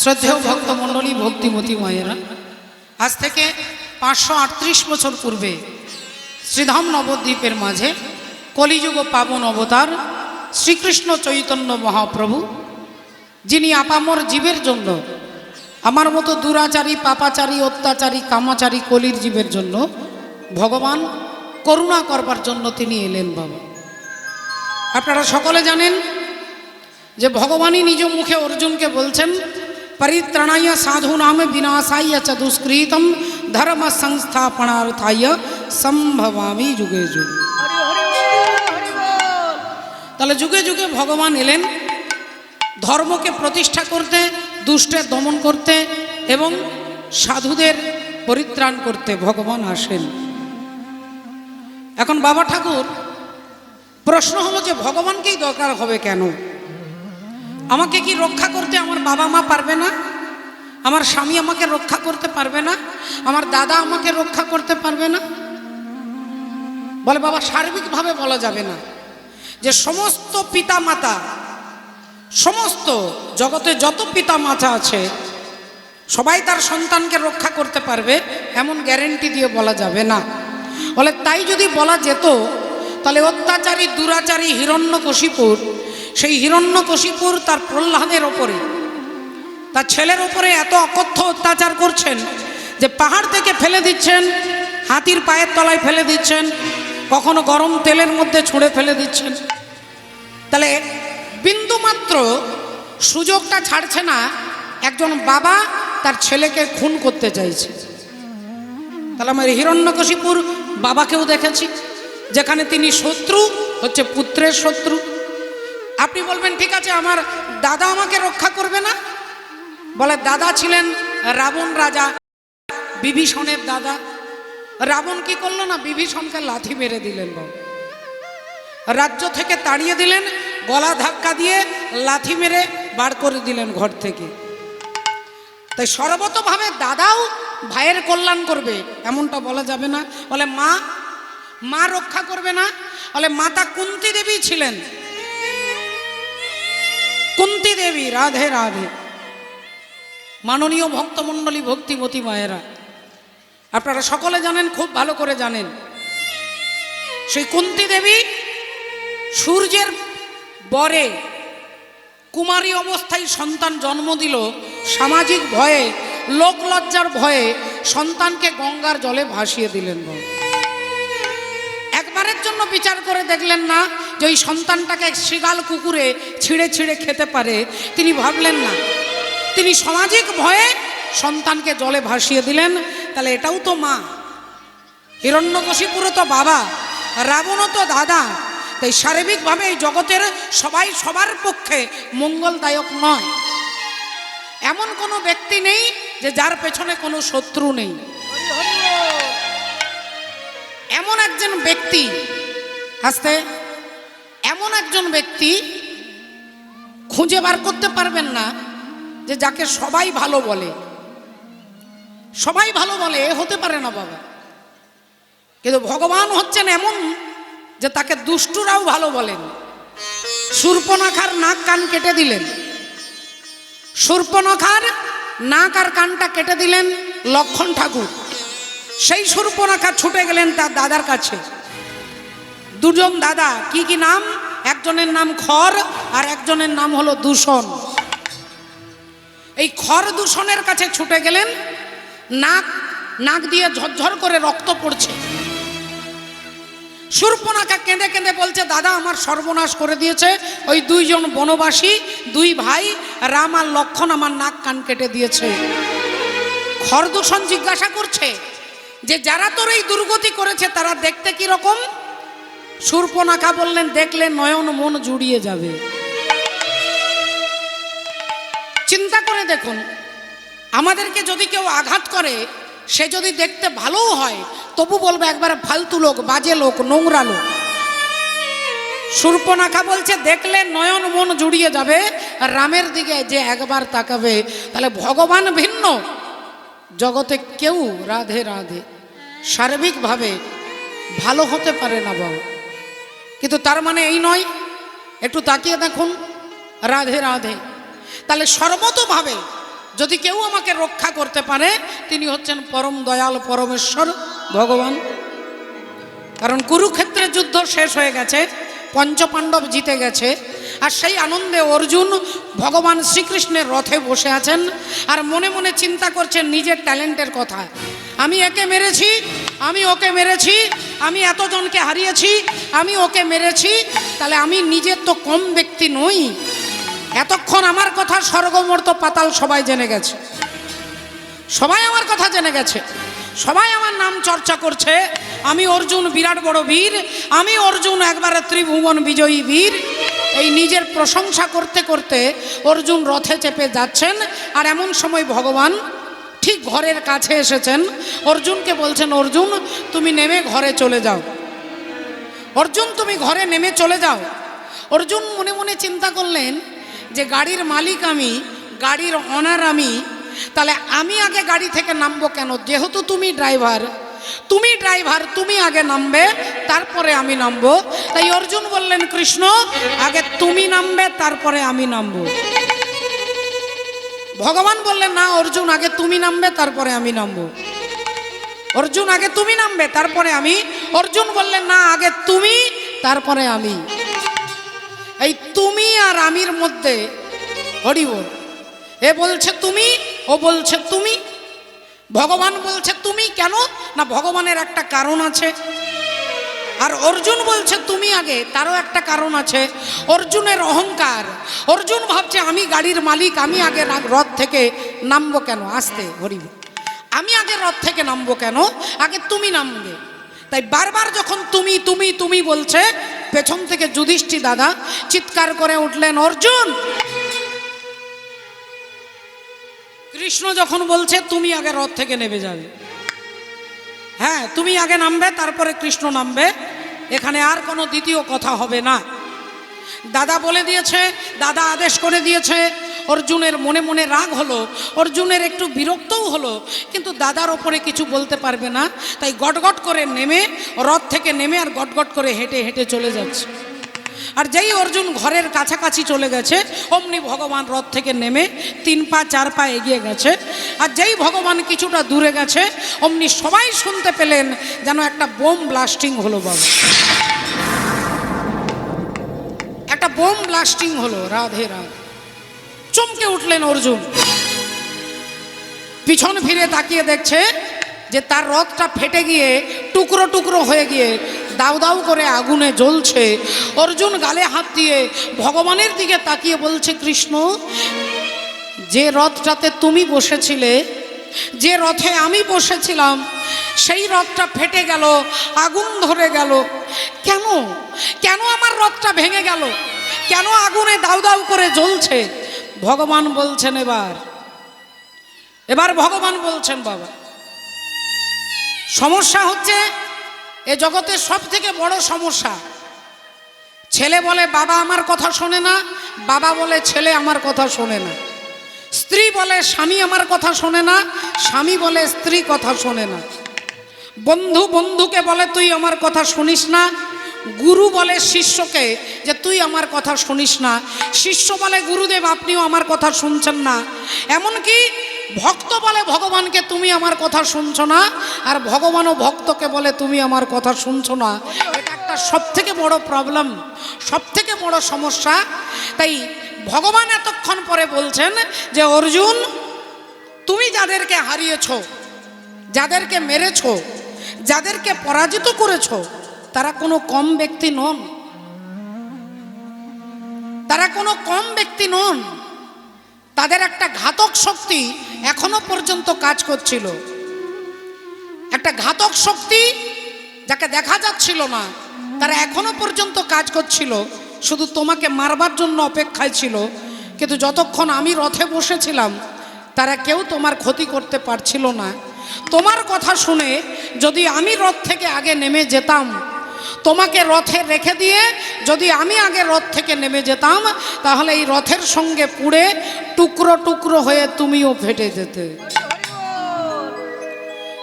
শ্রদ্ধেয় ভক্তমণ্ডলী ভক্তিমতী মায়েরা, আজ থেকে পাঁচশো আটত্রিশ বছর পূর্বে শ্রীধাম নবদ্বীপের মাঝে কলিযুগ পাবন অবতার শ্রীকৃষ্ণ চৈতন্য মহাপ্রভু, যিনি আপামর জীবের জন্য, আমার মতো দুরাচারী, পাপাচারী, অত্যাচারী, কামাচারী, কলির জীবের জন্য ভগবান করুণা করবার জন্য তিনি এলেন বাবা। আপনারা সকলে জানেন যে ভগবানই নিজ মুখে অর্জুনকে বলছেন পরিত্রাণায় সাধু নামে বিনাশায় চ দুষ্কৃতম ধর্ম সংস্থাপনার্থায় সম্ভবামি যুগে যুগে তাহলে যুগে যুগে ভগবান এলেন ধর্মকে প্রতিষ্ঠা করতে দুষ্টের দমন করতে এবং সাধুদের পরিত্রাণ করতে ভগবান আসেন। এখন বাবা ঠাকুর প্রশ্ন হলো যে ভগবানকেই দরকার হবে কেন? আমাকে কি রক্ষা করতে আমার বাবা মা পারবে না? আমার স্বামী আমাকে রক্ষা করতে পারবে না? আমার দাদা আমাকে রক্ষা করতে পারবে না? বলে, বাবা, সার্বিকভাবে বলা যাবে না যে সমস্ত পিতা মাতা সমস্ত জগতে যত পিতা মাতা আছে, সবাই তার সন্তানকে রক্ষা করতে পারবে, এমন গ্যারেন্টি দিয়ে বলা যাবে না। বলে, তাই যদি বলা যেত, তাহলে অত্যাচারী, দুরাচারী, হিরণ্যকশিপুর সেই হিরণ্যকশিপুর তার প্রহ্লাদের ওপরে। তার ছেলের ওপরে এত অকথ্য অত্যাচার করছেন যে পাহাড় থেকে ফেলে দিচ্ছেন, হাতির পায়ের তলায় ফেলে দিচ্ছেন, কখনো গরম তেলের মধ্যে ছুঁড়ে ফেলে দিচ্ছেন। তাহলে বিন্দুমাত্র সুযোগটা ছাড়ছে না, একজন বাবা তার ছেলেকে খুন করতে চাইছে। তাহলে আমার হিরণ্যকশিপুর বাবাকেও দেখেছি, যেখানে তিনি শত্রু, হচ্ছে পুত্রের শত্রু। আপনি বলবেন, ঠিক আছে, আমার দাদা আমাকে রক্ষা করবে না? বলে, দাদা ছিলেন রাবণ রাজা, বিভীষণের দাদা। রাবণ কি করল না, বিভীষণকে লাথি মেরে দিলেন বাবু। রাজ্য থেকে তাড়িয়ে দিলেন, গলা ধাক্কা দিয়ে লাথি মেরে বার করে দিলেন ঘর থেকে। তাই সর্বতভাবে দাদাও ভাইয়ের কল্যাণ করবে, এমনটা বলা যাবে না। বলে, মা মা রক্ষা করবে না। বলে, মাতা কুন্তি দেবী ছিলেন। কুন্তি দেবী, রাধে রাধে। মাননীয় ভক্তমণ্ডলী ভক্তিমতী মায়েরা, আপনারা সকলে জানেন, খুব ভালো করে জানেন, সেই কুন্তি দেবী সূর্যের বরে কুমারী অবস্থায় সন্তান জন্ম দিল সামাজিক ভয়ে লোকলজ্জার ভয়ে সন্তানকে গঙ্গার জলে ভাসিয়ে দিলেন। একবারের জন্য বিচার করে দেখলেন না যে ওই সন্তানটাকে শৃগাল কুকুরে ছিঁড়ে ছিঁড়ে খেতে পারে, তিনি ভাবলেন না। তিনি সামাজিক ভয়ে সন্তানকে জলে ভাসিয়ে দিলেন। তাহলে এটাও তো মা। হিরণ্যকশিপুরও তো বাবা, রাবণও তো দাদা। তাই শারীরিকভাবে এই জগতের সবাই সবার পক্ষে মঙ্গলদায়ক নয়। এমন কোনো ব্যক্তি নেই যে যার পেছনে কোনো শত্রু নেই। এমন একজন ব্যক্তি হাসতে এমন একজন ব্যক্তি খুঁজে বার করতে পারবেন না যে যাকে সবাই ভালো বলে। সবাই ভালো বলে হতে পারে না বাবা। কিন্তু ভগবান হচ্ছেন এমন যে তাকে দুষ্টুরাও ভালো বলেন। সূর্পনাখার নাক কান কেটে দিলেন। সূর্পনখার নাক আর কানটা কেটে দিলেন লক্ষণ ঠাকুর। সেই সূর্পনখা ছুটে গেলেন তার দাদার কাছে। দুজন দাদা, কি কি নাম? একজনের নাম খর আর একজনের নাম হলো দূষণ। এই খর দূষণের কাছে ছুটে গেলেন, নাক নাক দিয়ে ঝরঝর করে রক্ত পড়ছে। সুরপনাকা কেঁদে কেঁদে বলছে, দাদা, আমার সর্বনাশ করে দিয়েছে। ওই দুইজন বনবাসী, দুই ভাই রাম আর লক্ষণ আমার নাক কান কেটে দিয়েছে। খরদূষণ জিজ্ঞাসা করছে যে, যারা তোর এই দুর্গতি করেছে, তারা দেখতে কি রকম সুরপনাখা বললেন, দেখলে নয়ন মন জুড়িয়ে যাবে। চিন্তা করে দেখুন, আমাদেরকে যদি কেউ আঘাত করে, সে যদি দেখতে ভালোও হয়, তবু বলবে একবারে ফালতু লোক, বাজে লোক, নোংরা লোক। সুর্পনাখা বলছে, দেখলে নয়ন মন জুড়িয়ে যাবে, রামের দিকে যে একবার তাকাবে, তাহলে ভগবান ভিন্ন। জগতে কেউ রাধে রাধে, সার্বিকভাবে ভালো হতে পারে না বাবা। কিন্তু তার মানে এই নয়। একটু তাকিয়ে দেখুন। রাধে রাধে। তাহলে সর্বতভাবে যদি কেউ আমাকে রক্ষা করতে পারে, তিনি হচ্ছেন পরম দয়াল পরমেশ্বর ভগবান। কারণ কুরুক্ষেত্রের যুদ্ধ শেষ হয়ে গেছে, পঞ্চপাণ্ডব জিতে গেছে, আর সেই আনন্দে অর্জুন ভগবান শ্রীকৃষ্ণের রথে বসে আছেন, আর মনে মনে চিন্তা করছেন নিজের ট্যালেন্টের কথা। আমি একে মেরেছি আমি ওকে মেরেছি, আমি এতজনকে হারিয়েছি, আমি ওকে মেরেছি, তাহলে আমি নিজের তো কম ব্যক্তি নই। এতক্ষণ আমার কথা স্বর্গমর্ত পাতাল সবাই জেনে গেছে। সবাই আমার কথা জেনে গেছে। সবাই আমার নাম চর্চা করছে। আমি অর্জুন বিরাট বড় বীর। আমি অর্জুন একবারে ত্রিভুবন বিজয়ী বীর। এই নিজের প্রশংসা করতে করতে অর্জুন রথে চেপে যাচ্ছেন। আর এমন সময় ভগবান ঠিক ঘরের কাছে এসেছেন। অর্জুনকে বলছেন, অর্জুন, তুমি নেমে ঘরে চলে যাও। অর্জুন, তুমি ঘরে নেমে চলে যাও। অর্জুন মনে মনে চিন্তা করলেন যে, গাড়ির মালিক আমি, গাড়ির অনার আমি, তাহলে আমি আগে গাড়ি থেকে নামবো কেন? যেহেতু তুমি ড্রাইভার তুমি ড্রাইভার তুমি আগে নামবে, তারপরে আমি নামবো। তাই অর্জুন বললেন, কৃষ্ণ, আগে তুমি নামবে, তারপরে আমি নামবো। ভগবান বললেন, না, অর্জুন, আগে তুমি নামবে, তারপরে আমি নামবো। অর্জুন, আগে তুমি নামবে, তারপরে আমি? অর্জুন বললেন, না, আগে তুমি, তারপরে আমি। এই তুমি আর আমির মধ্যে হরিব এ বলছে তুমি, ও বলছে তুমি। ভগবান বলছে তুমি কেন? না, ভগবানের একটা কারণ আছে। আর অর্জুন বলছে, তুমি আগে, তারও একটা কারণ আছে। অর্জুনের অহংকার। অর্জুন ভাবছে, আমি গাড়ির মালিক, আমি আগে রথ থেকে নামবো কেন? আসতে হরিব আমি আগে রথ থেকে নামবো কেন? আগে তুমি নামবে। তাই বারবার যখন তুমি তুমি তুমি বলছে, পেছন থেকে যুধিষ্ঠি দাদা চিৎকার করে উঠলেন, অর্জুন! কৃষ্ণ যখন বলছে, তুমি আগে রথ থেকে নেমে যাবে। হ্যাঁ তুমি আগে নামবে, তারপরে কৃষ্ণ নামবে। এখানে আর কোনো দ্বিতীয় কথা হবে না। দাদা বলে দিয়েছে, দাদা আদেশ করে দিয়েছে, অর্জুনের মনে মনে রাগ হলো, অর্জুনের একটু বিরক্তও হলো, কিন্তু দাদার ওপরে কিছু বলতে পারবে না, তাই গটগট করে নেমে, রথ থেকে নেমে আর গটগট করে হেঁটে হেঁটে চলে যাচ্ছে। আর যেই অর্জুন ঘরের কাছাকাছি চলে গেছে, অমনি ভগবান রথ থেকে নেমে তিন পা, চার পা এগিয়ে গেছে। আর যেই ভগবান কিছুটা দূরে গেছে, অমনি সবাই শুনতে পেলেন যেন একটা বোম ব্লাস্টিং হলো বাবা। একটা বোম ব্লাস্টিং হলো, রাধে রাধে। চমকে উঠলেন অর্জুন। পিছন ফিরে তাকিয়ে দেখছে যে তার রথটা ফেটে গিয়ে টুকরো টুকরো হয়ে গিয়ে দাউ দাউ করে আগুনে জ্বলছে। অর্জুন গালে হাত দিয়ে ভগবানের দিকে তাকিয়ে বলছে, কৃষ্ণ, যে রথটাতে তুমি বসেছিলে, যে রথে আমি বসেছিলাম, সেই রথটা ফেটে গেল, আগুন ধরে গেল। কেন? কেন আমার রথটা ভেঙে গেল? কেন আগুনে দাউ দাউ করে জ্বলছে? ভগবান বলছেন, এবার এবার ভগবান বলছেন, বাবা, সমস্যা হচ্ছে এ জগতের সব থেকে বড় সমস্যা। ছেলে বলে, বাবা আমার কথা শোনে না। বাবা বলে, ছেলে আমার কথা শোনে না। স্ত্রী বলে, স্বামী আমার কথা শোনে না। স্বামী বলে, স্ত্রী কথা শোনে না। বন্ধু বন্ধুকে বলে, তুই আমার কথা শুনিস না। গুরু বলে, শিষ্যকে, যে, তুই আমার কথা শুনিস না। শিষ্য বলে, গুরুদেব, আপনিও আমার কথা শুনছেন না। এমনকি ভক্ত বলে ভগবানকে তুমি আমার কথা শুনছো না, আর ভগবানও ভক্তকে বলে তুমি আমার কথা শুনছো না। এটা একটা সব থেকে বড় প্রবলেম সব থেকে বড় সমস্যা। তাই ভগবান এতক্ষণ পরে বলছেন যে, অর্জুন, তুমি যাদেরকে হারিয়েছো, যাদেরকে মেরেছ, যাদেরকে পরাজিত করেছ, তারা কোনো কম ব্যক্তি নন। তারা কোনো কম ব্যক্তি নন। তাদের একটা ঘাতক শক্তি এখনও পর্যন্ত কাজ করছিল। একটা ঘাতক শক্তি যাকে দেখা যাচ্ছিল না, তারা এখনও পর্যন্ত কাজ করছিল, শুধু তোমাকে মারবার জন্য অপেক্ষায় ছিল। কিন্তু যতক্ষণ আমি রথে বসেছিলাম, তারা কেউ তোমার ক্ষতি করতে পারছিল না। তোমার কথা শুনে যদি আমি রথ থেকে আগে নেমে যেতাম তোমাকে রথে রেখে দিয়ে যদি আমি আগে রথ থেকে নেমে যেতাম, তাহলে এই রথের সঙ্গে পুড়ে টুকরো টুকরো হয়ে তুমিও ফেটে যেতে।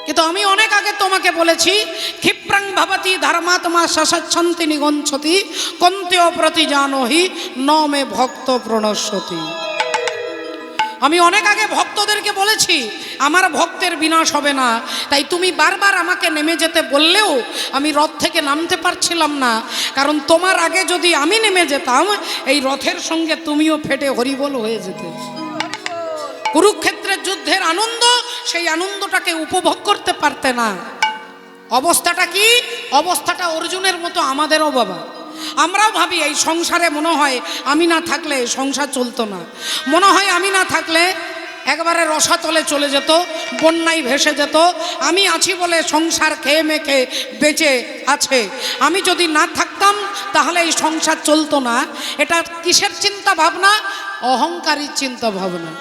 কিন্তু আমি অনেক আগে তোমাকে বলেছি, ক্ষিপ্রাং ভবতি ধর্মাত্মা সসচ্ছন্তি নিগঞ্ছতি কন্তেয় প্রতি জানহি ন মে ভক্ত প্রণস্বতী আমি অনেক আগে ভক্তদেরকে বলেছি, আমার ভক্তের বিনাশ হবে না। তাই তুমি বারবার আমাকে নেমে যেতে বললেও আমি রথ থেকে নামতে পারছিলাম না। কারণ তোমার আগে যদি আমি নেমে যেতাম, এই রথের সঙ্গে তুমিও ফেটে হরিবল হয়ে যেতে। কুরুক্ষেত্রের যুদ্ধের আনন্দ সেই আনন্দটাকে উপভোগ করতে পারতে না। অবস্থাটা কি? অবস্থাটা অর্জুনের মতো আমাদেরও বাবা। আমরাও ভাবি এই সংসারে মনে হয় আমি না থাকলে সংসার চলতো না। মনে হয় আমি না থাকলে একবারে রসাতলে চলে যেত, বন্যায় ভেসে যেত। আমি আছি বলে সংসার খেয়ে মেখে বেঁচে আছে। আমি যদি না থাকতাম, তাহলে এই সংসার চলতো না। এটা কিসের চিন্তা ভাবনা? অহংকারী চিন্তা ভাবনা।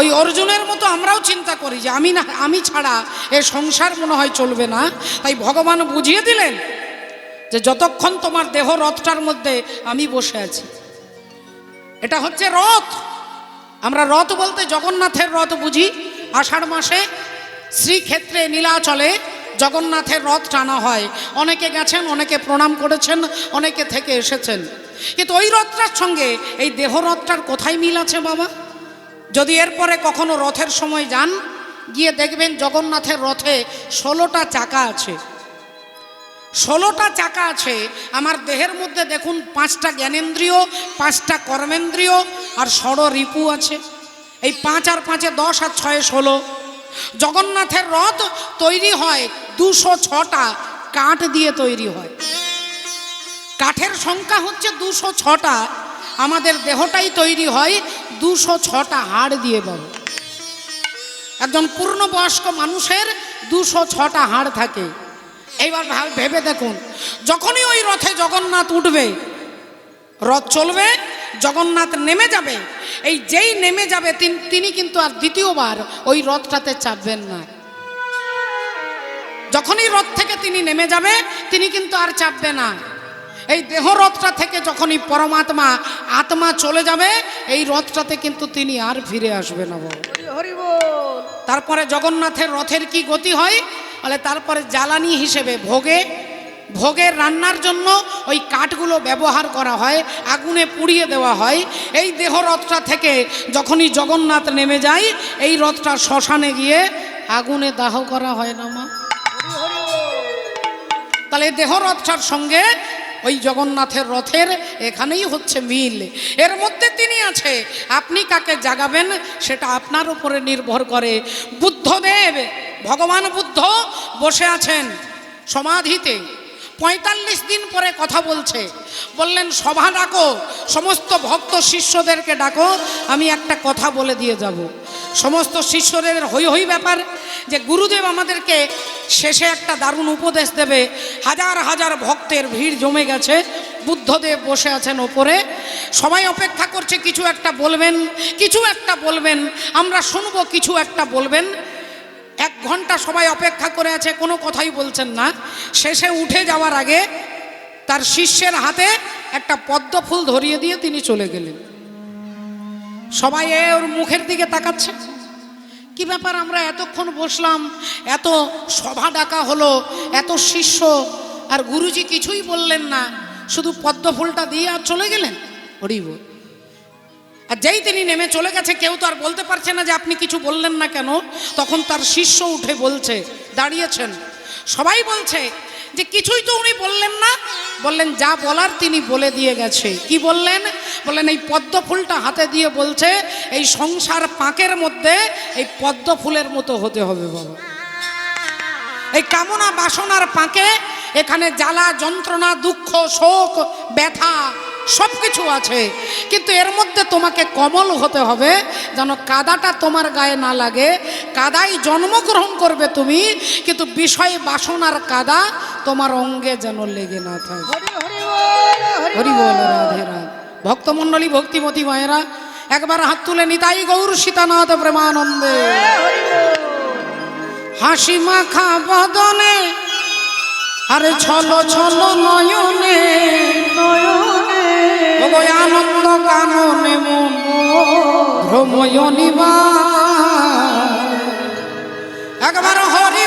ওই অর্জুনের মতো আমরাও চিন্তা করি যে আমি না, আমি ছাড়া এ সংসার মনে হয় চলবে না। তাই ভগবান বুঝিয়ে দিলেন যে যতক্ষণ তোমার দেহ রথটার মধ্যে আমি বসে আছি, এটা হচ্ছে রথ। আমরা রথ বলতে জগন্নাথের রথ বুঝি। আষাঢ় মাসে শ্রীক্ষেত্রে নীলাচলে জগন্নাথের রথ টানা হয়। অনেকে গেছেন, অনেকে প্রণাম করেছেন, অনেকে থেকে এসেছেন। কিন্তু ওই রথটার সঙ্গে এই দেহ রথটার কোথায় মিল আছে বাবা? যদি এরপরে কখনো রথের সময় যান, গিয়ে দেখবেন জগন্নাথের রথে ষোলোটা চাকা আছে। ষোলোটা চাকা আছে। আমার দেহের মধ্যে দেখুন, পাঁচটা জ্ঞানেন্দ্রিয়, পাঁচটা কর্মেন্দ্রিয় আর ষড় রিপু আছে। এই পাঁচ আর পাঁচে দশ আর ছয়ে ষোলো। জগন্নাথের রথ তৈরি হয় দুশো ছটা কাঠ দিয়ে তৈরি হয়। কাঠের সংখ্যা হচ্ছে দুশো ছটা। আমাদের দেহটাই তৈরি হয় দুশো ছটা হাড় দিয়ে বাবু একজন পূর্ণবয়স্ক মানুষের দুশো ছটা হাড় থাকে। এইবার ভাব- ভেবে দেখুন যখনই ওই রথে জগন্নাথ উঠবে রথ চলবে জগন্নাথ নেমে যাবে এই যেই নেমে যাবে তিনি কিন্তু আর দ্বিতীয়বার ওই রথটাতে চাপবেন না। যখনই রথ থেকে তিনি নেমে যাবে তিনি কিন্তু আর চাপবে না। এই দেহ রথটা থেকে যখনই পরমাত্মা আত্মা চলে যাবে এই রথটাতে কিন্তু তিনি আর ফিরে আসবে না তারপরে জগন্নাথের রথের কি গতি হয়? বলে তারপরে জ্বালানি হিসেবে ভোগে ভোগের রান্নার জন্য ওই কাঠগুলো ব্যবহার করা হয়, আগুনে পুড়িয়ে দেওয়া হয়। এই দেহ রথটা থেকে যখনই জগন্নাথ নেমে যায়, এই রথটা শ্মশানে গিয়ে আগুনে দাহ করা হয় না মা? তাহলে দেহ রথটার সঙ্গে ওই জগন্নাথের রথের এখানেই হচ্ছে মিল। এর মধ্যে তিনি আছে, আপনি কাকে জাগাবেন সেটা আপনার উপরে নির্ভর করে। বুদ্ধদেব, ভগবান বুদ্ধ বসে আছেন সমাধিতে। পঁয়তাল্লিশ দিন পরে কথা বলছে। বললেন, সভা ডাকো, সমস্ত ভক্ত শিষ্যদেরকে ডাকো, আমি একটা কথা বলে দিয়ে যাব। সমস্ত শিষ্যদের হই হই ব্যাপার যে গুরুদেব আমাদেরকে শেষে একটা দারুণ উপদেশ দেবে। হাজার হাজার ভক্তের ভিড় জমে গেছে, বুদ্ধদেব বসে আছেন ওপরে। সবাই অপেক্ষা করছে, কিছু একটা বলবেন, কিছু একটা বলবেন, আমরা শুনব, কিছু একটা বলবেন। এক ঘণ্টা সবাই অপেক্ষা করে আছে, কোনো কথাই বলছেন না। শেষে উঠে যাওয়ার আগে তার শিষ্যের হাতে একটা পদ্ম ফুল ধরিয়ে দিয়ে তিনি চলে গেলেন। সবাই ওর মুখের দিকে তাকাচ্ছে। কি ব্যাপার আমরা এতক্ষণ বসলাম, এত সভা ডাকা হলো, এত শিষ্য, আর গুরুজি কিছুই বললেন না, শুধু পদ্ম ফুলটা দিয়ে আর চলে গেলেন? হরিব আর যেই তিনি নেমে চলে গেছে, কেউ তো আর বলতে পারছে না যে আপনি কিছু বললেন না কেন, তখন তার শিষ্য উঠে বলছে, দাঁড়িয়েছেন। সবাই বলছে যে কিছুই তো উনি বললেন না। বললেন, যা বলার তিনি বলে দিয়ে গেছে। কি বললেন? বললেন, এই পদ্ম ফুলটা হাতে দিয়ে বলছে, এই সংসার পাঁকের মধ্যে এই পদ্ম ফুলের মতো হতে হবে বাবা। এই কামনা বাসনার পাঁকে এখানে জ্বালা যন্ত্রণা, দুঃখ, শোক, ব্যথা সব কিছু আছে। কিন্তু এর মধ্যে তোমাকে কমল হতে হবে যেন কাদাটা তোমার গায়ে না লাগে। কাদাই জন্মগ্রহণ করবে তুমি কিন্তু বিষয় বাসনার কাদা তোমার অঙ্গে যেন লেগে না থাকে। হরি বল রাধে রাধে। ভক্তমণ্ডলী ভক্তিমতী মায়েরা একবার হাত তুলে নিতাই গৌর সীতানাথ প্রেমানন্দে। হাসি মাখা বদনে আরে ছল ছল নয়নে আনন্দ কাননে মন ভ্রময় নিবা একবার হরি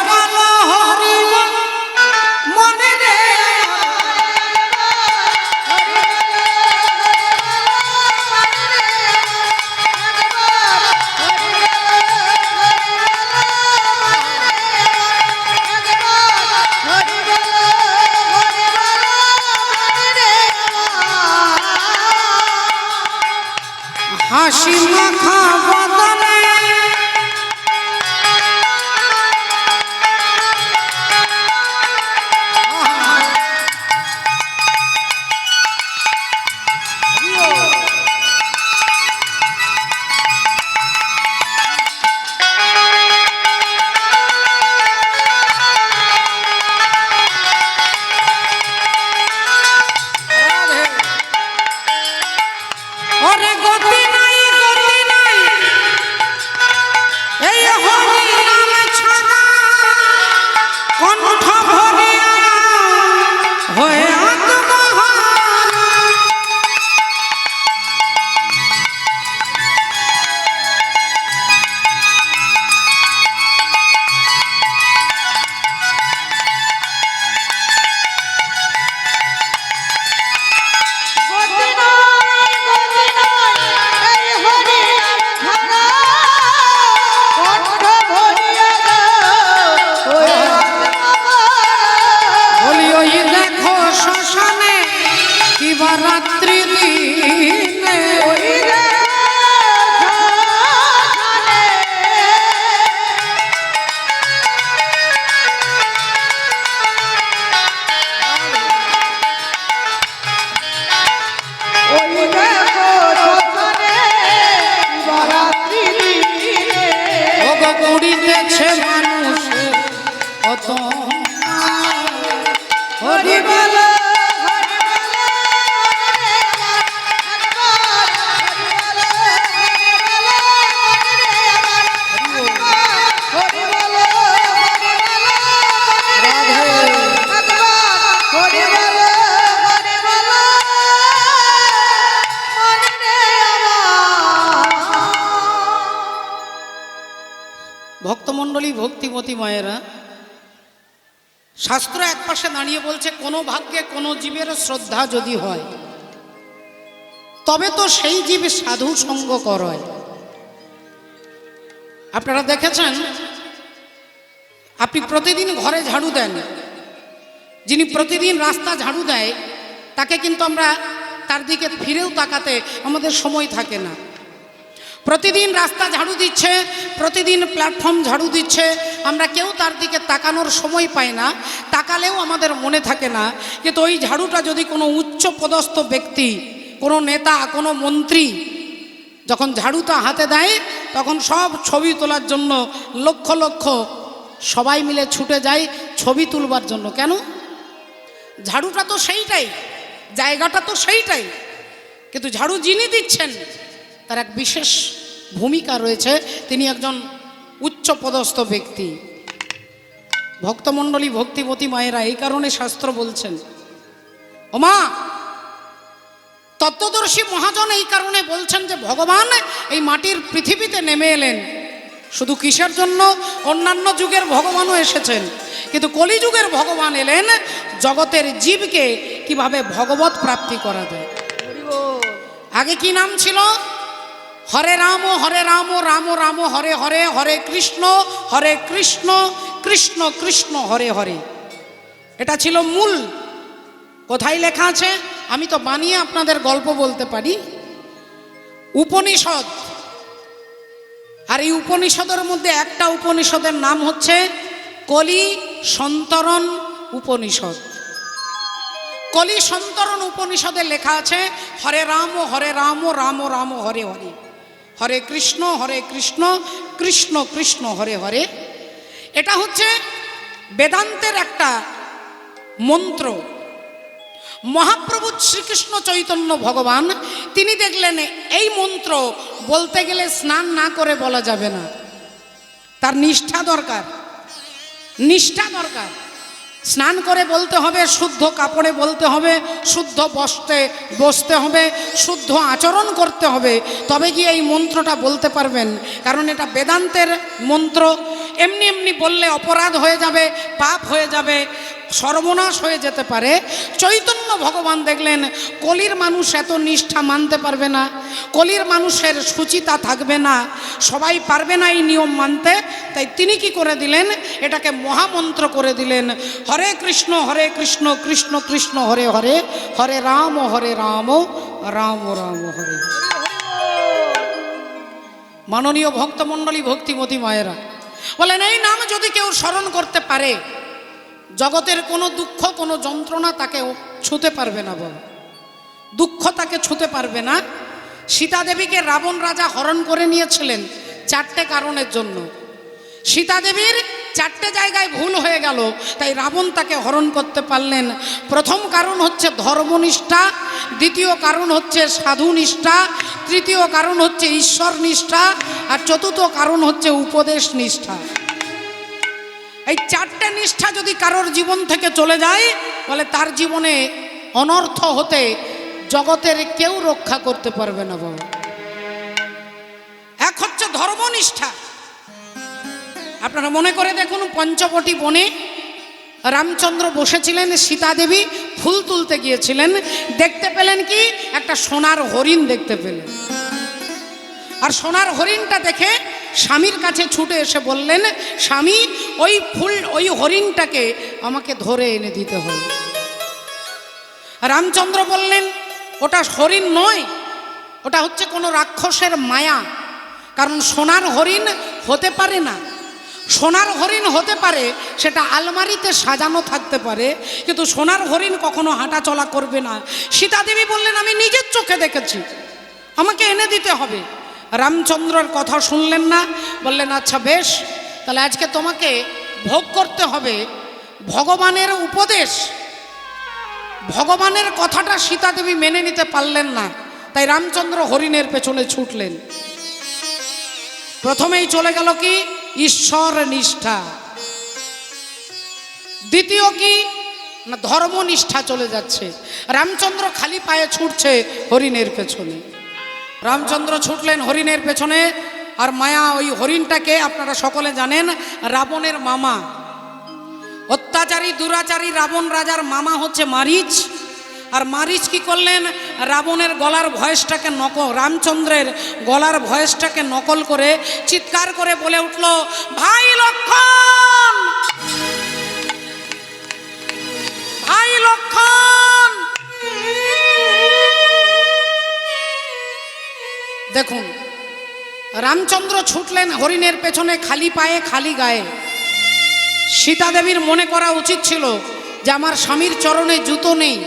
我那个 মায়েরা শাস্ত্র এক পাশে দাঁড়িয়ে বলছে, কোনো ভাগ্যে কোনো জীবের শ্রদ্ধা যদি হয়, তবে তো সেই জীব সাধু সঙ্গ করয়। আপনারা দেখেছেন, আপনি প্রতিদিন ঘরে ঝাড়ু দেন। যিনি প্রতিদিন রাস্তা ঝাড়ু দেয়, তাকে কিন্তু আমরা তার দিকে ফিরেও তাকাতে আমাদের সময় থাকে না। প্রতিদিন রাস্তা ঝাড়ু দিচ্ছে, প্রতিদিন প্ল্যাটফর্ম ঝাড়ু দিচ্ছে। আমরা কেউ তার দিকে তাকানোর সময় পাই না, তাকালেও আমাদের মনে থাকে না। কিন্তু ওই ঝাড়ুটা যদি কোনো উচ্চ পদস্থ ব্যক্তি, কোনো নেতা, কোনো মন্ত্রী যখন ঝাড়ুটা হাতে দেয়, তখন সব ছবি তোলার জন্য লক্ষ লক্ষ সবাই মিলে ছুটে যায় ছবি তুলবার জন্য। কেন? ঝাড়ুটা তো সেইটাই, জায়গাটা তো সেইটাই। কিন্তু ঝাড়ু যিনি দিচ্ছেন তার এক বিশেষ ভূমিকা রয়েছে। তিনি একজন উচ্চ পদস্থ ব্যক্তি। ভক্তমণ্ডলী ভক্তিমতী মায়েরা এই কারণে শাস্ত্র বলছেন ওমা তত্ত্বদর্শী মহাজন এই কারণে বলছেন যে ভগবান এই মাটির পৃথিবীতে নেমে এলেন। শুধু কিসের জন্য? অন্যান্য যুগের ভগবানও এসেছেন। কিন্তু কলিযুগের ভগবান এলেন জগতের জীবকে কীভাবে ভগবত প্রাপ্তি করা যায়? আগে কি নাম ছিল? হরে রাম হরে রাম রাম রাম, হরে হরে হরে কৃষ্ণ হরে কৃষ্ণ কৃষ্ণ কৃষ্ণ, হরে হরে। এটা ছিল মূল। কোথায় লেখা আছে? আমি তো বানিয়ে আপনাদের গল্প বলতে পারি। উপনিষদ। আর এই উপনিষদের মধ্যে একটা উপনিষদের নাম হচ্ছে কলি সন্তরণ উপনিষদ। কলি সন্তরণ উপনিষদে লেখা আছে, হরে রাম হরে রাম রাম রাম, হরে হরে। হরে কৃষ্ণ হরে কৃষ্ণ কৃষ্ণ কৃষ্ণ, হরে হরে। এটা হচ্ছে বেদান্তের একটা মন্ত্র। মহাপ্রভু শ্রীকৃষ্ণ চৈতন্য ভগবান, তিনি দেখলেন এই মন্ত্র বলতে গেলে স্নান না করে বলা যাবে না। তার নিষ্ঠা দরকার। নিষ্ঠা দরকার। স্নান করে বলতে হবে, শুদ্ধ কাপড়ে বলতে হবে, শুদ্ধ বসতে বসতে হবে, শুদ্ধ আচরণ করতে হবে। তবে গিয়ে এই মন্ত্রটা বলতে পারবেন, কারণ এটা বেদান্তের মন্ত্র। এমনি এমনি বললে অপরাধ হয়ে যাবে, পাপ হয়ে যাবে। সর্বনাশ হয়ে যেতে পারে। চৈতন্য ভগবান দেখলেন, কলির মানুষ এত নিষ্ঠা মানতে পারবে না, কলির মানুষের সুচিতা থাকবে না, সবাই পারবে না এই নিয়ম মানতে। তাই তিনি কি করে দিলেন? এটাকে মহামন্ত্র করে দিলেন, হরে কৃষ্ণ হরে কৃষ্ণ কৃষ্ণ কৃষ্ণ, হরে হরে হরে রাম হরে রাম রাম রাম, হরে মাননীয় ভক্তমণ্ডলী ভক্তিমতী মায়েরা, বলেন, এই নাম যদি কেউ স্মরণ করতে পারে জগতের কোনো দুঃখ, কোনো যন্ত্রণা তাকে ছুঁতে পারবে না বল। দুঃখ তাকে ছুঁতে পারবে না। সীতা দেবীকে রাবণ রাজা হরণ করে নিয়েছিলেন চারটে কারণের জন্য। সীতা দেবীর চারটে জায়গায় ভুল হয়ে গেল, তাই রাবণ তাকে হরণ করতে পারলেন। প্রথম কারণ হচ্ছে ধর্মনিষ্ঠা, দ্বিতীয় কারণ হচ্ছে সাধু নিষ্ঠা তৃতীয় কারণ হচ্ছে ঈশ্বর নিষ্ঠা আর চতুর্থ কারণ হচ্ছে উপদেশ নিষ্ঠা এই চারটে নিষ্ঠা যদি কারোর জীবন থেকে চলে যায় বলে তার জীবনে অনর্থ হতে জগতের কেউ রক্ষা করতে পারবে না বাবা এক হচ্ছে ধর্মনিষ্ঠা। আপনারা মনে করে দেখুন, পঞ্চবটি বনে রামচন্দ্র বসেছিলেন সীতা দেবী ফুল তুলতে গিয়েছিলেন। দেখতে পেলেন কি? একটা সোনার হরিণ দেখতে পেলেন। আর সোনার হরিণটা দেখে স্বামীর কাছে ছুটে এসে বললেন, স্বামী, ওই ফুল, ওই হরিণটাকে আমাকে ধরে এনে দিতে হবে। রামচন্দ্র বললেন, ওটা হরিণ নয়, ওটা হচ্ছে কোনো রাক্ষসের মায়া। কারণ সোনার হরিণ হতে পারে না। সোনার হরিণ হতে পারে, সেটা আলমারিতে সাজানো থাকতে পারে, কিন্তু সোনার হরিণ কখনো হাঁটা চলা করবে না। সীতাদেবী বললেন, আমি নিজের চোখে দেখেছি। আমাকে এনে দিতে হবে। রামচন্দ্রের কথা শুনলেন না, বললেন আচ্ছা বেশ, তাহলে আজকে তোমাকে ভোগ করতে হবে। ভগবানের উপদেশ, ভগবানের কথাটা সীতা দেবী মেনে নিতে পারলেন না, তাই রামচন্দ্র হরিণের পেছনে ছুটলেন। প্রথমেই চলে গেল কি? ঈশ্বর নিষ্ঠা। দ্বিতীয় কি? না, ধর্মনিষ্ঠা চলে যাচ্ছে। রামচন্দ্র খালি পায়ে ছুটছে হরিণের পেছনে। রামচন্দ্র ছুটলেন হরিণের পেছনে, আর মায়া ওই হরিণটাকে আপনারা সকলে জানেন, রাবণের মামা। অত্যাচারী, দুরাচারী রাবণ রাজার মামা হচ্ছে মারিচ। আর মারিচ কি করলেন? রাবণের গলার ভয়েসটাকে নকল, রামচন্দ্রের গলার ভয়েসটাকে নকল করে চিৎকার করে বলে উঠল, ভাই লক্ষণ! ভাই লক্ষণ! দেখুন, রামচন্দ্র ছুটলেন হরিণের পেছনে খালি পায়ে খালি গায়ে। সীতা দেবীর মনে করা উচিত ছিল যে আমার স্বামীর চরণে জুতো নেই,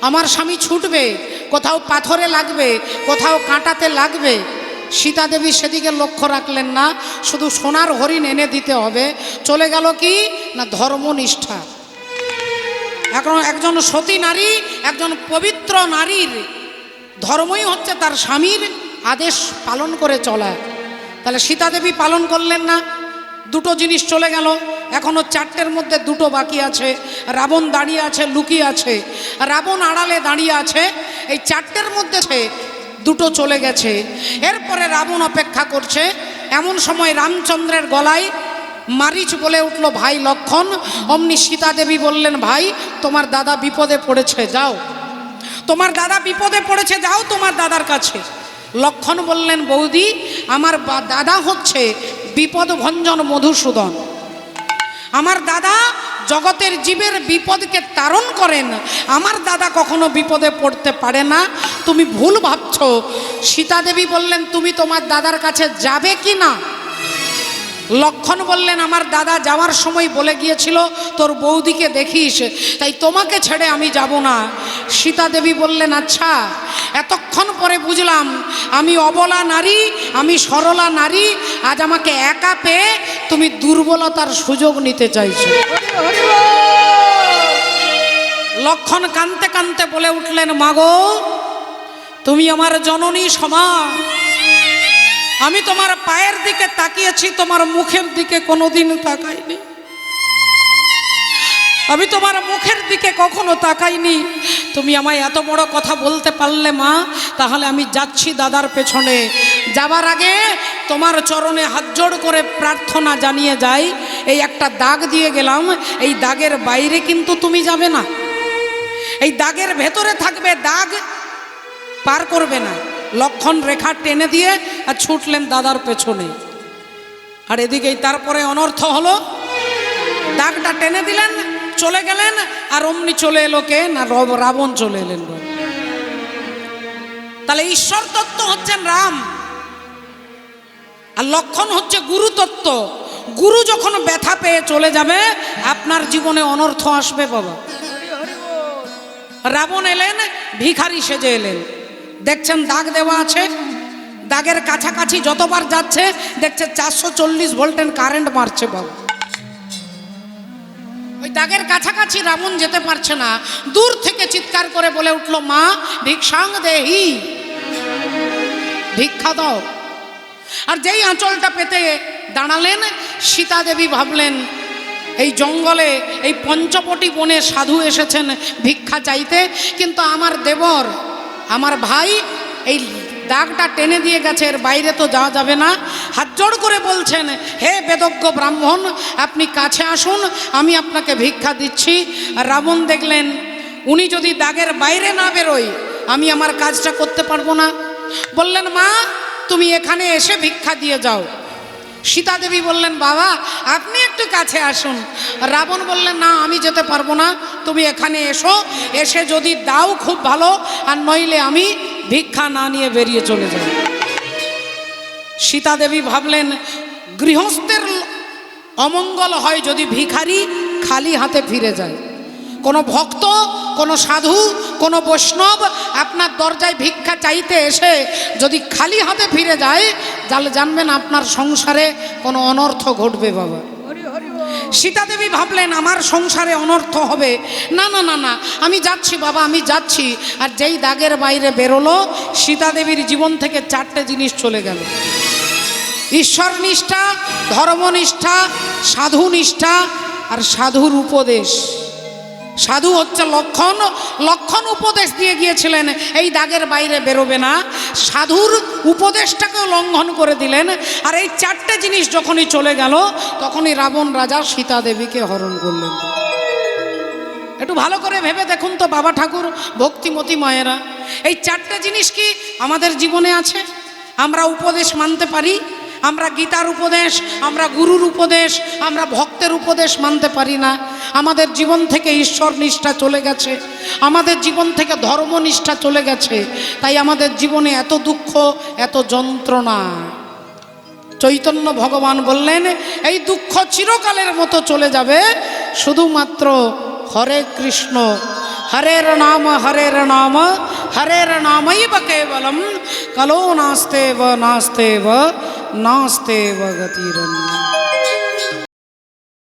আমার স্বামী ছুটবে, কোথাও পাথরে লাগবে, কোথাও কাঁটাতে লাগবে। সীতা দেবী সেদিকে লক্ষ্য রাখলেন না, শুধু সোনার হরিণ এনে দিতে হবে। চলে গেল কি? না, ধর্মনিষ্ঠা। এখন একজন সতী নারী, একজন পবিত্র নারীর ধর্মই হচ্ছে তার স্বামীর আদেশ পালন করে চলা। তাহলে সীতা দেবী পালন করলেন না, দুটো জিনিস চলে গেল। এখনও চারটের মধ্যে দুটো বাকি আছে, রাবণ দাঁড়িয়ে আছে, লুকিয়ে আছে। রাবণ আড়ালে দাঁড়িয়ে আছে, এই চারটের মধ্যে সে দুটো চলে গেছে। এরপরে রাবণ অপেক্ষা করছে, এমন সময় রামচন্দ্রের গলায় মারিচ বলে উঠল, ভাই লক্ষণ, অমনি সীতা দেবী বললেন, ভাই, তোমার দাদা বিপদে পড়েছে, যাও। তোমার দাদা বিপদে পড়েছে, যাও তোমার দাদার কাছে। লক্ষণ বললেন, বৌদি, আমার দাদা হচ্ছে বিপদভঞ্জন মধুসূদন। আমার দাদা জগতের জীবের বিপদকে তারণ করেন। আমার দাদা কখনো বিপদে পড়তে পারে না। তুমি ভুল ভাবছ। সীতাদেবী বললেন, তুমি তোমার দাদার কাছে যাবে কি না? লক্ষণ বললেন, আমার দাদা যাওয়ার সময় বলে গিয়েছিল, তোর বৌদিকে দেখিস, তাই তোমাকে ছেড়ে আমি যাব না সীতা দেবী বললেন আচ্ছা এতক্ষণ পরে বুঝলাম, আমি অবলা নারী, আমি সরলা নারী, আজ আমাকে একা পেয়ে তুমি দুর্বলতার সুযোগ নিতে চাইছো। লক্ষণ কানতে কানতে বলে উঠলেন, মাগো, তুমি আমার জননী সমান আমি তোমার পায়ের দিকে তাকিয়েছি, তোমার মুখের দিকে কোনোদিন তাকাইনি। আমি তোমার মুখের দিকে কখনো তাকাইনি। তুমি আমায় এত বড় কথা বলতে পারলে মা, তাহলে আমি যাচ্ছি দাদার পেছনে। যাবার আগে তোমার চরণে হাত জোড় করে প্রার্থনা জানিয়ে যাই। এই একটা দাগ দিয়ে গেলাম, এই দাগের বাইরে কিন্তু তুমি যাবে না। এই দাগের ভেতরে থাকবে দাগ, পার করবে না। লক্ষণ রেখা টেনে দিয়ে আর ছুটলেন দাদার পেছনে। আর এদিকেই তারপরে অনর্থ হলো। দাগটা টেনে দিলেন, চলে গেলেন, আর অমনি চলে এলো কে? না, রব- রাবণ চলে এলেন তাহলে ঈশ্বর তত্ত্ব হচ্ছেন রাম। আর লক্ষণ হচ্ছে গুরু তত্ত্ব। গুরু যখন ব্যথা পেয়ে চলে যাবে, আপনার জীবনে অনর্থ আসবে বাবা। রাবণ এলেন, ভিখারি সেজে এলেন। দেখছেন দাগ দেওয়া আছে, দাগের কাছাকাছি যতবার যাচ্ছে দেখছে চারশো চল্লিশ ভোল্টের কারেন্ট মারছে বাবু। ওই দাগের কাছাকাছি রাবণ যেতে পারছে না, দূর থেকে চিৎকার করে বলে উঠল, মা, ভিক্ষাং দেহি, ভিক্ষা দাও। আর যেই আঁচলটা পেতে দাঁড়ালেন, সীতা দেবী ভাবলেন, এই জঙ্গলে এই পঞ্চপটি বনে সাধু এসেছেন ভিক্ষা চাইতে, কিন্তু আমার দেবর আমার ভাই এই দাগটা টেনে দিয়ে গেছে, এর বাইরে তো যাওয়া যাবে না। হাত জোড় করে বলছেন, হে বেদজ্ঞ ব্রাহ্মণ, আপনি কাছে আসুন, আমি আপনাকে ভিক্ষা দিচ্ছি। রাবণ দেখলেন, উনি যদি দাগের বাইরে না বেরোয়, আমি আমার কাজটা করতে পারব না। বললেন, মা, তুমি এখানে এসে ভিক্ষা দিয়ে যাও। সীতা দেবী বললেন, বাবা, আপনি একটু কাছে আসুন। রাবণ বললেন, না, আমি যেতে পারব না। তুমি এখানে এসো। এসে যদি দাও খুব ভালো, আর নইলে আমি ভিক্ষা না নিয়ে বেরিয়ে চলে যাই সীতা দেবী ভাবলেন, গৃহস্থের অমঙ্গল হয় যদি ভিখারি খালি হাতে ফিরে যায়। কোনো ভক্ত কোনো সাধু কোনো বৈষ্ণব আপনার দরজায় ভিক্ষা চাইতে এসে যদি খালি হাতে ফিরে যায় তাহলে জানবেন আপনার সংসারে কোনো অনর্থ ঘটবে বাবা। হরি হরি সীতা দেবী ভাবলেন আমার সংসারে অনর্থ হবে? না না না না আমি যাচ্ছি বাবা আমি যাচ্ছি। আর যেই দাগের বাইরে বেরোলো সীতা দেবীর জীবন থেকে চারটে জিনিস চলে গেল। ঈশ্বর নিষ্ঠা ধর্মনিষ্ঠা সাধু নিষ্ঠা আর সাধুর উপদেশ। সাধু হচ্ছে লক্ষণ লক্ষণ উপদেশ দিয়ে গিয়েছিলেন, এই দাগের বাইরে বেরোবে না। সাধুর উপদেশটাকেও লঙ্ঘন করে দিলেন, আর এই চারটে জিনিস যখনই চলে গেল, তখনই রাবণ রাজা সীতা দেবীকে হরণ করলেন। একটু ভালো করে ভেবে দেখুন তো, বাবা ঠাকুর, ভক্তিমতী মায়েরা, এই চারটে জিনিস কি আমাদের জীবনে আছে? আমরা উপদেশ মানতে পারি? আমরা গীতার উপদেশ, আমরা গুরুর উপদেশ, আমরা ভক্তের উপদেশ মানতে পারি না। আমাদের জীবন থেকে ঈশ্বর নিষ্ঠা চলে গেছে। আমাদের জীবন থেকে ধর্ম নিষ্ঠা চলে গেছে। তাই আমাদের জীবনে এত দুঃখ, এত যন্ত্রণা। চৈতন্য ভগবান বললেন, এই দুঃখ চিরকালের মতো চলে যাবে। শুধুমাত্র হরে কৃষ্ণ ஹரேர நாம ஹரேர நாம ஹரேர நாம இவ கேவலம். கலோ நாஸ்தேவ நாஸ்தேவ நாஸ்தேவ கதீரன்.